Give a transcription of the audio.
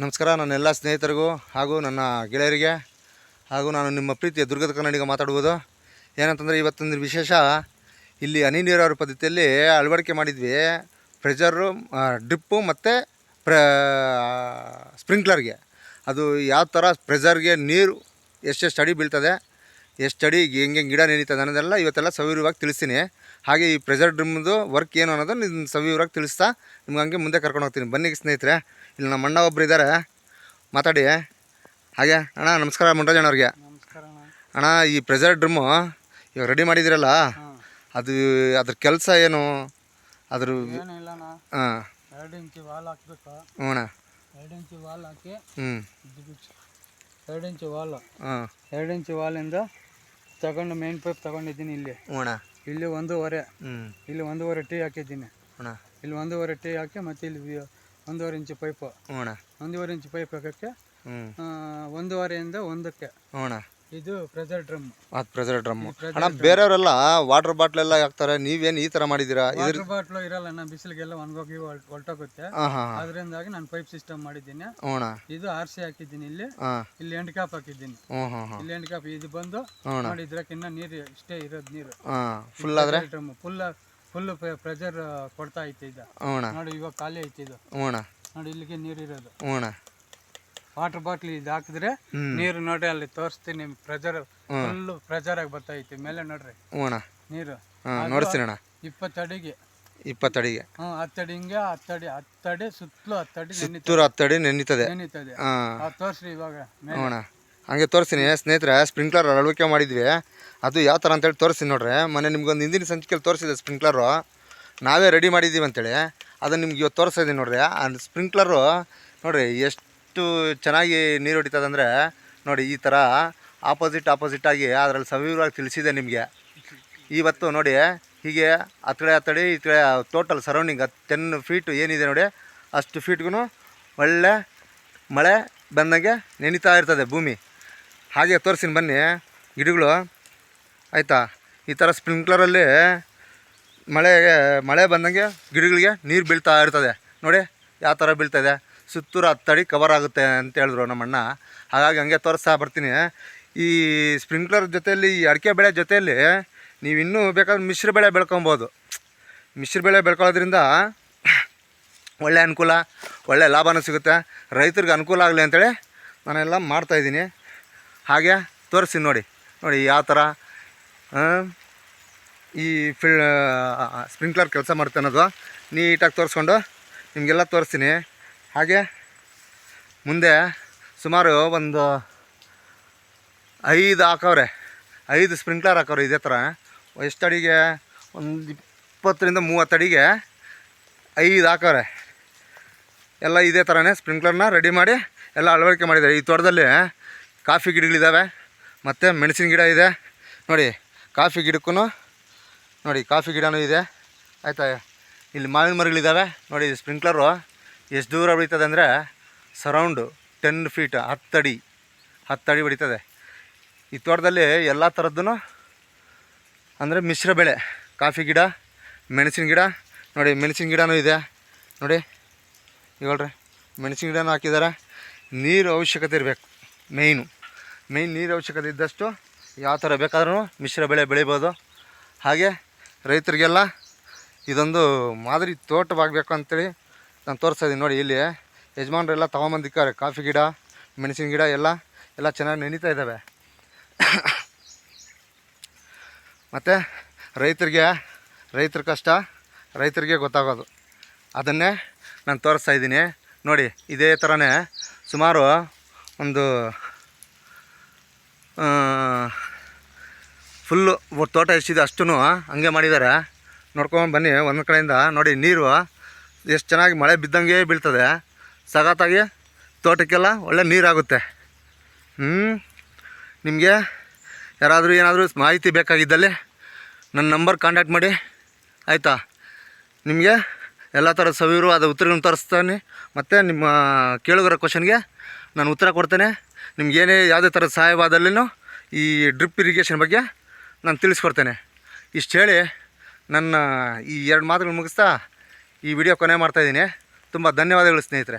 ನಮಸ್ಕಾರ, ನನ್ನ ಎಲ್ಲ ಸ್ನೇಹಿತರಿಗೂ ಹಾಗೂ ನನ್ನ ಗೆಳೆಯರಿಗೆ ಹಾಗೂ ನಾನು ನಿಮ್ಮ ಪ್ರೀತಿಯ ದುರ್ಗದ ಕನ್ನಡಿಗೆ ಮಾತಾಡ್ಬೋದು. ಏನಂತಂದರೆ, ಇವತ್ತೊಂದು ವಿಶೇಷ. ಇಲ್ಲಿ ಹನಿ ನೀರಾವರಿ ಪದ್ಧತಿಯಲ್ಲಿ ಅಳವಡಿಕೆ ಮಾಡಿದ್ವಿ. ಪ್ರೆಜರು ಡ್ರಿಪ್ಪು ಮತ್ತು ಪ್ರ ಸ್ಪ್ರಿಂಕ್ಲರ್ಗೆ. ಅದು ಯಾವ ಥರ ಪ್ರೆಜರ್ಗೆ ನೀರು ಎಷ್ಟೆಷ್ಟು ಅಡಿ ಬೀಳ್ತದೆ ಎಷ್ಟು ಅಡಿ ಹೆಂಗೆ ಗಿಡ ನೆನೀತದೆ ಅನ್ನೋದೆಲ್ಲ ಇವತ್ತೆಲ್ಲ ಸವಿವರವಾಗಿ ತಿಳಿಸ್ತೀನಿ. ಹಾಗೆ ಈ ಪ್ರೆಸರ್ ಡ್ರಿಮ್ದು ವರ್ಕ್ ಏನು ಅನ್ನೋದು ನಿನ್ನ ಸವಿವರವಾಗಿ ತಿಳಿಸ್ತಾ ನಿಮ್ಗೆ ಹಂಗೆ ಮುಂದೆ ಕರ್ಕೊಂಡು ಹೋಗ್ತೀನಿ. ಬನ್ನಿ ಸ್ನೇಹಿತರೆ ಇಲ್ಲಿ ನಮ್ಮ ಅಣ್ಣ ಒಬ್ಬರು ಇದ್ದಾರೆ ಮಾತಾಡಿ. ಹಾಗೆ ಅಣ್ಣ ನಮಸ್ಕಾರ ಮುಂಡರಾಜಣ್ಣ ಅವ್ರಿಗೆ. ನಮಸ್ಕಾರ ಅಣ್ಣ. ಈ ಪ್ರೆಸರ್ ಡ್ರಮ್ಮು ಇವಾಗ ರೆಡಿ ಮಾಡಿದಿರಲ್ಲ ಅದು ಅದ್ರ ಕೆಲಸ ಏನು? ಅದ್ರ ಹಾಂ. ಎರಡು ಇಂಚು ವಾಲ್ ಹಾಕ್ಬೇಕು. ಹ್ಞೂ ಅಣ್ಣ. ಎರಡು ಇಂಚು ವಾಲ್ ಹಾಕಿ ಹ್ಞೂ ಎರಡು ಇಂಚು ವಾಲ್ ಹಾಂ. ಎರಡು ಇಂಚು ವಾಲಿಂದ ತಗೊಂಡು ಮೇನ್ ಪೈಪ್ ತಗೊಂಡಿದ್ದೀನಿ ಇಲ್ಲಿ. ಹ್ಞೂ ಇಲ್ಲಿ ಒಂದೂವರೆ. ಇಲ್ಲಿ ಒಂದೂವರೆ ಟೀ ಹಾಕಿದ್ದೀನಿ. ಇಲ್ಲಿ ಒಂದೂವರೆ ಟೀ ಹಾಕಿ ಮತ್ತೆ ಇಲ್ಲಿ ಒಂದೂವರೆ ಇಂಚು ಪೈಪು ಹ್ಞೂ ಒಂದೂವರೆ ಇಂಚು ಪೈಪ್ ಹಾಕಕ್ಕೆ ಒಂದೂವರೆಯಿಂದ ಒಂದಕ್ಕೆ. ಹ್ಞೂ ಇದು ಪ್ರೆಸರ್ ಡ್ರಮ್ ಅದು ಪ್ರೆಸರ್ ಡ್ರಮ್ ಅಣ್ಣ ಬೇರೆಯವರೆಲ್ಲ ವಾಟರ್ ಬಾಟ್ಲೆಲ್ಲ ಹಾಕ್ತಾರೆ ನೀವೇನು ಈ ತರ ಮಾಡಿದ್ದೀರಾ? ಇದ್ರ ವಾಟರ್ ಬಾಟ್ಲು ಇರಲ್ಲ ಅಣ್ಣ ಬಿಸಿಲಿಗೆಲ್ಲ ಒಣಗೋಗಿ ಹೊಲ್ಟೋಗುತ್ತೆ ಅದರಿಂದಾಗಿ ನಾನು ಪೈಪ್ ಸಿಸ್ಟಮ್ ಮಾಡಿದ್ದೀನಿ. ಇದು ಆರ್ ಸಿ ಹಾಕಿದ್ದೀನಿ ಇಲ್ಲಿ. ಇಲ್ಲಿ ಎಂಡ್ ಕಾಪ್ ಹಾಕಿದ್ದೀನಿ. ಇಲ್ಲಿ ಎಂಡ್ ಕಾಪ್ ಇದು ಬಂದು ಮಾಡಿದ್ರಕ್ಕಿನ್ನ ನೀರು ಇಷ್ಟೇ ಇರೋದು ನೀರು. Full full drum full full pressure ಕೊಡ್ತಾ ಐತೆ ಇದು. ನೋಡಿ ಇವಾಗ ಖಾಲಿ ಐತೆ ಇದು. ನೋಡಿ ಇಲ್ಲಿಗೆ ನೀರು ಇರೋದು. ವಾಟರ್ ಬಾಟ್ಲಿ ಇದು ಹಾಕಿದ್ರೆ ನೀರು ನೋಡ್ರಿ ಅಲ್ಲಿ ತೋರಿಸ್ತೀನಿ ಪ್ರೆಜರ್ ಫುಲ್ ಪ್ರೆಜರ್ ಆಗಿ ಬರ್ತಾ ಐತಿ ಮೇಲೆ ನೋಡ್ರಿ. ಹ್ಞೂ ಅಣ್ಣ ನೀರು ಹಾಂ ನೋಡಿಸ್ತೀನಿ ಅಣ್ಣ ಇಪ್ಪತ್ತಡಿಗೆ. ಇಪ್ಪತ್ತಡಿಗೆ ಹ್ಞೂ ಹತ್ತಡಿ ಹಿಂಗೆ ಹತ್ತಡಿ ಹತ್ತಡಿ ಸುತ್ತಲೂ ಹತ್ತಡಿ ಸುತ್ತೂರು ಹತ್ತಡಿ ನೆನಿತದೆ. ನೆನೀತದೆ. ತೋರಿಸ್ರಿ ಇವಾಗ ಹ್ಞೂ ಅಣ್ಣ ಹಂಗೆ ತೋರಿಸ್ತೀನಿ ಸ್ನೇಹಿತರೆ ಸ್ಪ್ರಿಂಕ್ಲರ್ ಅಳವಿಕೆ ಮಾಡಿದ್ವಿ. ಅದು ಯಾವ ಥರ ಅಂತೇಳಿ ತೋರಿಸ್ತೀನಿ ನೋಡ್ರಿ. ಮೊನ್ನೆ ನಿಮ್ಗೊಂದು ಹಿಂದಿನ ಸಂಚಿಕೆಯಲ್ಲಿ ತೋರಿಸಿದೆ ಸ್ಪ್ರಿಂಕ್ಲರು. ನಾವೇ ರೆಡಿ ಮಾಡಿದ್ದೀವಿ ಅಂತೇಳಿ. ಅದನ್ನು ನಿಮ್ಗೆ ಇವತ್ತು ತೋರಿಸ್ತಾ ಇದ್ದೀನಿ ನೋಡ್ರಿ. ಆ ಸ್ಪ್ರಿಂಕ್ಲರು ನೋಡ್ರಿ ಎಷ್ಟು ಚೆನ್ನಾಗಿ ನೀರು ಹೊಡಿತದೆ ಅಂದರೆ ನೋಡಿ ಈ ಥರ ಆಪೋಸಿಟ್ ಆಪೋಸಿಟ್ ಆಗಿ ಅದರಲ್ಲಿ ಸವಿವರವಾಗಿ ತಿಳಿಸಿದೆ ನಿಮಗೆ. ಇವತ್ತು ನೋಡಿ ಹೀಗೆ ಆ ಕಡೆ ಈ ಕಡೆ ಟೋಟಲ್ ಸರೌಂಡಿಂಗ್ ಹತ್ತು ಟೆನ್ ಫೀಟ್ ಏನಿದೆ ನೋಡಿ ಅಷ್ಟು ಫೀಟ್ಗೂ ಒಳ್ಳೆ ಮಳೆ ಬಂದಂಗೆ ನೆನೀತಾ ಇರ್ತದೆ ಭೂಮಿ. ಹಾಗೆ ತೋರಿಸಿನ ಬನ್ನಿ ಗಿಡಗಳು. ಆಯಿತಾ? ಈ ಥರ ಸ್ಪ್ರಿಂಕ್ಲರಲ್ಲಿ ಮಳೆಗೆ ಮಳೆ ಬಂದಂಗೆ ಗಿಡಗಳಿಗೆ ನೀರು ಬೀಳ್ತಾ ಇರ್ತದೆ. ನೋಡಿ ಯಾವ ಥರ ಬೀಳ್ತದೆ ಸುತ್ತೂರು ಹತ್ತಡಿ ಕವರ್ ಆಗುತ್ತೆ ಅಂತ ಹೇಳಿದ್ರು ನಮ್ಮಣ್ಣ. ಹಾಗಾಗಿ ಹಂಗೆ ತೋರಿಸ್ತಾ ಬರ್ತೀನಿ. ಈ ಸ್ಪ್ರಿಂಕ್ಲರ್ ಜೊತೆಯಲ್ಲಿ, ಈ ಅಡಿಕೆ ಬೆಳೆ ಜೊತೆಯಲ್ಲಿ ನೀವು ಇನ್ನೂ ಬೇಕಾದ್ರೆ ಮಿಶ್ರ ಬೆಳೆ ಬೆಳ್ಕೊಬೋದು. ಮಿಶ್ರ ಬೆಳೆ ಬೆಳ್ಕೊಳ್ಳೋದ್ರಿಂದ ಒಳ್ಳೆ ಅನುಕೂಲ, ಒಳ್ಳೆ ಲಾಭನೂ ಸಿಗುತ್ತೆ. ರೈತರಿಗೆ ಅನುಕೂಲ ಆಗಲಿ ಅಂತೇಳಿ ನಾನೆಲ್ಲ ಮಾಡ್ತಾಯಿದ್ದೀನಿ ಹಾಗೆ ತೋರಿಸ್ತೀನಿ ನೋಡಿ. ನೋಡಿ ಯಾವ ಥರ ಈ ಫಿಲ್ ಸ್ಪ್ರಿಂಕ್ಲರ್ ಕೆಲಸ ಮಾಡುತ್ತೆ ಅನ್ನೋದು ನೀಟಾಗಿ ತೋರಿಸ್ಕೊಂಡು ನಿಮಗೆಲ್ಲ ತೋರಿಸ್ತೀನಿ. ಹಾಗೆ ಮುಂದೆ ಸುಮಾರು ಒಂದು ಐದು ಹಾಕವ್ರೆ, ಐದು ಸ್ಪ್ರಿಂಕ್ಲರ್ ಹಾಕವ್ರೆ ಇದೇ ಥರ. ಎಷ್ಟು ಅಡಿಗೆ? ಒಂದು ಇಪ್ಪತ್ತರಿಂದ ಮೂವತ್ತು ಅಡಿಗೆ ಐದು ಹಾಕವ್ರೆ. ಎಲ್ಲ ಇದೇ ಥರನೇ ಸ್ಪ್ರಿಂಕ್ಲರ್ನ ರೆಡಿ ಮಾಡಿ ಎಲ್ಲ ಅಳವಡಿಕೆ ಮಾಡಿದ್ದಾರೆ. ಈ ತೋಟದಲ್ಲಿ ಕಾಫಿ ಗಿಡಗಳಿದ್ದಾವೆ ಮತ್ತು ಮೆಣಸಿನ ಗಿಡ ಇದೆ. ನೋಡಿ, ಕಾಫಿ ಗಿಡಕ್ಕೂ ನೋಡಿ, ಕಾಫಿ ಗಿಡನೂ ಇದೆ. ಆಯಿತಾ, ಇಲ್ಲಿ ಮಾವಿನ ಮರಗಳಿದ್ದಾವೆ ನೋಡಿ ಸ್ಪ್ರಿಂಕ್ಲರು. ಎಷ್ಟು ದೂರ ಹೊಡಿತದೆ ಅಂದರೆ ಸರೌಂಡು ಟೆನ್ ಫೀಟ್ ಹತ್ತಡಿ ಹತ್ತಡಿ ಹೊಡಿತದೆ ಈ ತೋಟದಲ್ಲಿ ಎಲ್ಲ ಥರದ್ದು ಅಂದರೆ ಮಿಶ್ರ ಬೆಳೆ, ಕಾಫಿ ಗಿಡ, ಮೆಣಸಿನ ಗಿಡ, ನೋಡಿ ಮೆಣಸಿನ ಗಿಡನೂ ಇದೆ. ನೋಡಿ ಇವಾಳ್ರಿ ಮೆಣಸಿನ ಗಿಡನೂ ಹಾಕಿದ್ದಾರೆ. ನೀರು ಅವಶ್ಯಕತೆ ಇರಬೇಕು ಮೇಯ್ನು ಮೇಯ್ನ್ ನೀರು ಅವಶ್ಯಕತೆ ಇದ್ದಷ್ಟು ಯಾವ ಥರ ಬೇಕಾದ್ರೂ ಮಿಶ್ರ ಬೆಳೆ ಬೆಳಿಬೋದು. ಹಾಗೆ ರೈತರಿಗೆಲ್ಲ ಇದೊಂದು ಮಾದರಿ ತೋಟವಾಗಬೇಕು ಅಂತೇಳಿ ನಾನು ತೋರಿಸ್ತಾ ಇದ್ದೀನಿ ನೋಡಿ ಇಲ್ಲಿ. ಯಜಮಾನ್ರೆಲ್ಲ ತೊಗೊಂಬಂದಿಕ್ಕಾರೆ ಕಾಫಿ ಗಿಡ, ಮೆಣಸಿನ ಗಿಡ ಎಲ್ಲ ಎಲ್ಲ ಚೆನ್ನಾಗಿ ನೆನೀತಾ ಇದ್ದಾವೆ ಮತ್ತು ರೈತರಿಗೆ, ರೈತರ ಕಷ್ಟ, ರೈತರಿಗೆ ಗೊತ್ತಾಗೋದು. ಅದನ್ನೇ ನಾನು ತೋರಿಸ್ತಾ ಇದ್ದೀನಿ. ನೋಡಿ, ಇದೇ ಥರನೇ ಸುಮಾರು ಒಂದು ಫುಲ್ಲು ತೋಟ ಎಷ್ಟಿದೆ ಅಷ್ಟು ಹಂಗೆ ಮಾಡಿದ್ದಾರೆ. ನೋಡ್ಕೊಂಡು ಬನ್ನಿ ಒಂದು ಕಡೆಯಿಂದ. ನೋಡಿ, ನೀರು ಎಷ್ಟು ಚೆನ್ನಾಗಿ ಮಳೆ ಬಿದ್ದಂಗೆ ಬೀಳ್ತದೆ. ಸಗತ್ತಾಗಿ ತೋಟಕ್ಕೆಲ್ಲ ಒಳ್ಳೆ ನೀರಾಗುತ್ತೆ. ಹ್ಞೂ ನಿಮಗೆ ಯಾರಾದರೂ ಏನಾದರೂ ಮಾಹಿತಿ ಬೇಕಾಗಿದ್ದಲ್ಲಿ ನನ್ನ ನಂಬರ್ ಕಾಂಟ್ಯಾಕ್ಟ್ ಮಾಡಿ. ಆಯಿತಾ? ನಿಮಗೆ ಎಲ್ಲ ಥರದ ಸವಿರವಾದ ಉತ್ತರಗಳನ್ನು ತರಿಸ್ತಾನೆ. ಮತ್ತು ನಿಮ್ಮ ಕೇಳುಗರ ಕ್ವಶನ್ಗೆ ನಾನು ಉತ್ತರ ಕೊಡ್ತೇನೆ. ನಿಮ್ಗೆ ಏನೇ ಯಾವುದೇ ಥರದ ಸಹಾಯವಾದಲ್ಲಿನೂ ಈ ಡ್ರಿಪ್ ಇರಿಗೇಷನ್ ಬಗ್ಗೆ ನಾನು ತಿಳಿಸ್ಕೊಡ್ತೇನೆ. ಇಷ್ಟು ಹೇಳಿ ನನ್ನ ಈ ಎರಡು ಮಾತುಗಳು ಮುಗಿಸ್ತಾ ಈ ವಿಡಿಯೋ ಕೊನೆ ಮಾಡ್ತಾಯಿದ್ದೀನಿ ತುಂಬ ಧನ್ಯವಾದಗಳು ಸ್ನೇಹಿತರೆ.